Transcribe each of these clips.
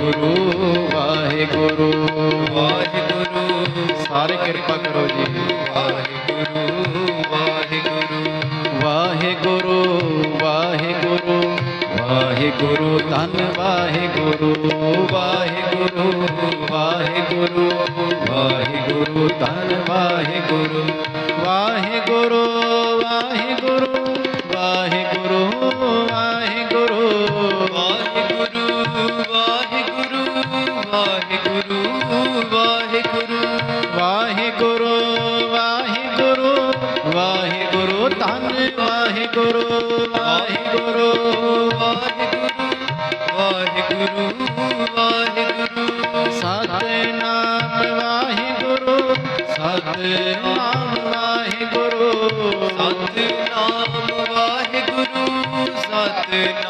ਵਾਹਿਗੁਰੂ ਵਾਹਿਗੁਰੂ। ਵਾਹਿਗੁਰੂ ਸਾਰੇ ਕਿਰਪਾ ਕਰੋ ਜੀ। ਵਾਹਿਗੁਰੂ ਵਾਹਿਗੁਰੂ। ਵਾਹਿਗੁਰੂ ਵਾਹਿਗੁਰੂ ਵਾਹਿਗੁਰੂ ਧੰਨ ਵਾਹਿਗੁਰੂ। ਵਾਹਿਗੁਰੂ ਵਾਹਿਗੁਰੂ। ਵਾਹਿਗੁਰੂ, ਧੰਨ ਵਾਹਿਗੁਰੂ। ਵਾਹਿਗੁਰੂ ਵਾਹਿਗੁਰੂ। ਵਾਹਿ ਧੰਨ ਵਾਹਿਗੁਰੂ ਵਾਹਿਗੁਰੂ ਵਾਹਿਗੁਰੂ ਵਾਹਿਗੁਰੂ। ਸਤਨਾਮ ਵਾਹਿਗੁਰੂ ਸਤਨਾਮ ਵਾਹਿਗੁਰੂ। ਸਤਨਾਮ ਵਾਹਿਗੁਰੂ ਸਤਨਾਮ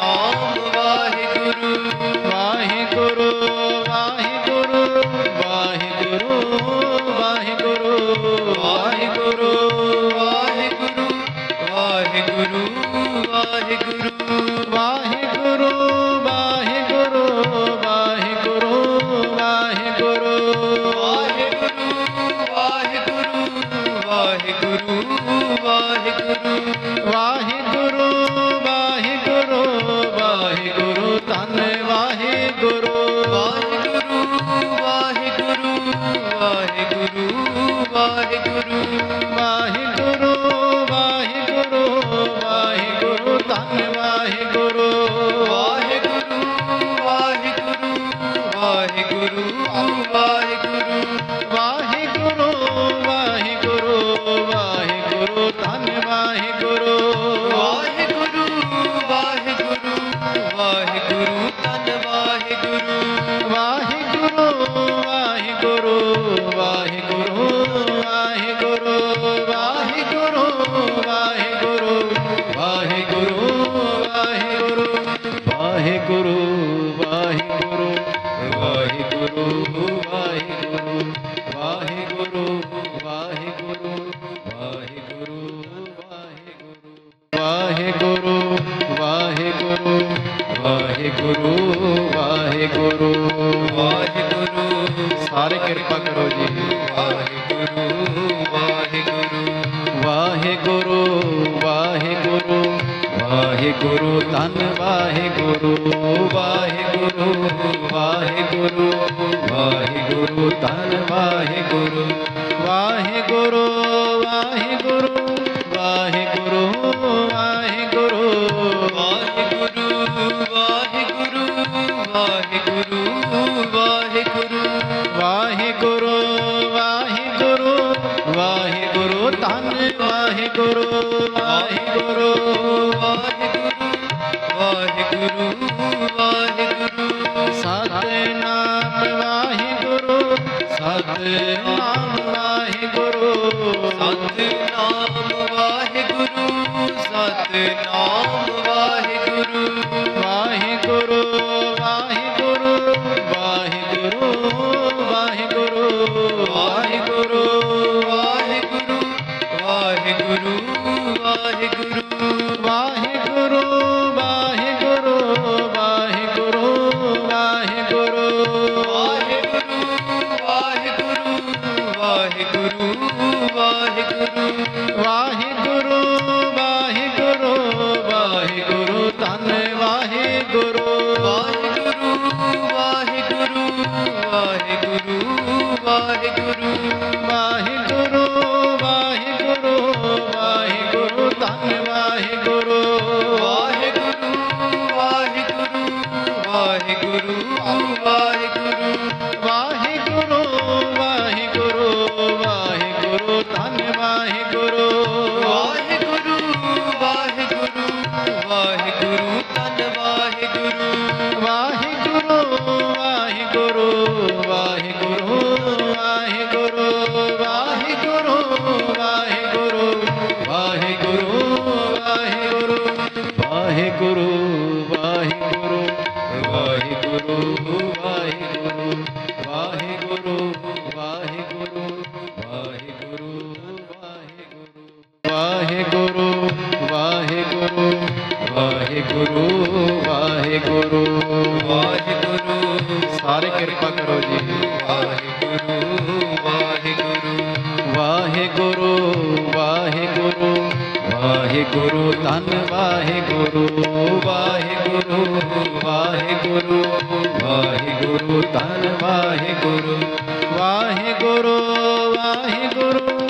Sadhguru ਵਾਹਿਗੁਰੂ ਵਾਹਿਗੁਰੂ ਵਾਹਿਗੁਰੂ ਵਾਹਿਗੁਰੂ। ਵਾਹਿਗੁਰੂ। ਸਾਰੇ ਕਿਰਪਾ ਕਰੋ ਜੀ। ਵਾਹਿਗੁਰੂ ਵਾਹਿਗੁਰੂ। ਵਾਹਿਗੁਰੂ ਵਾਹਿਗੁਰੂ ਵਾਹਿਗੁਰੂ। ਤਨ ਵਾਹਿਗੁਰੂ ਵਾਹਿਗੁਰੂ ਵਾਹਿਗੁਰੂ। ਵਾਹਿਗੁਰੂ ਤਨ ਵਾਹਿਗੁਰੂ। ਵਾਹਿਗੁਰੂ ਵਾਹਿਗੁਰੂ ਵਾਹਿ Amém. ਵਾਹਿਗੁਰੂ ਵਾਹਿਗੁਰੂ ਵਾਹਿਗੁਰੂ ਵਾਹਿਗੁਰੂ। ਵਾਹਿਗੁਰੂ ਸਾਰੇ ਕਿਰਪਾ ਕਰੋ ਜੀ। ਵਾਹਿਗੁਰੂ ਵਾਹਿਗੁਰੂ ਵਾਹਿਗੁਰੂ ਵਾਹਿਗੁਰੂ ਵਾਹਿਗੁਰੂ, ਧੰਨ ਵਾਹਿਗੁਰੂ ਵਾਹਿਗੁਰੂ ਵਾਹਿਗੁਰੂ ਵਾਹਿਗੁਰੂ, ਧੰਨ ਵਾਹਿਗੁਰੂ। ਵਾਹਿਗੁਰੂ ਵਾਹਿਗੁਰੂ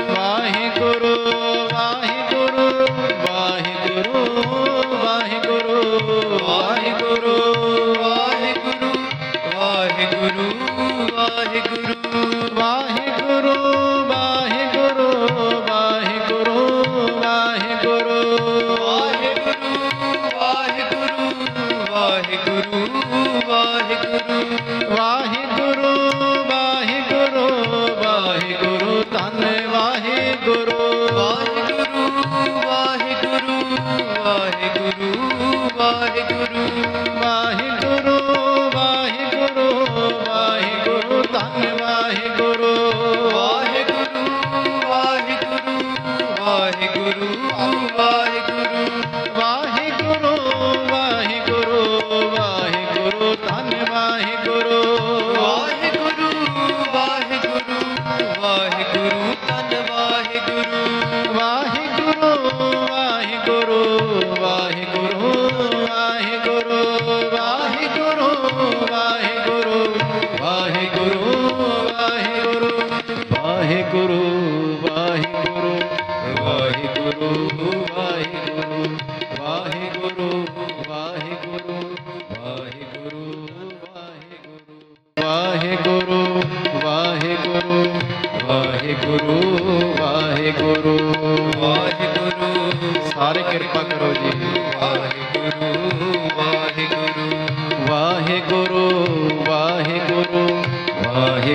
गुरु ਵਾਹਿਗੁਰੂ ਵਾਹਿਗੁਰੂ ਸਾਰੇ ਕਿਰਪਾ ਕਰੋ ਜੀ ਵਾਹਿਗੁਰੂ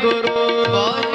ਗੁਰੂ।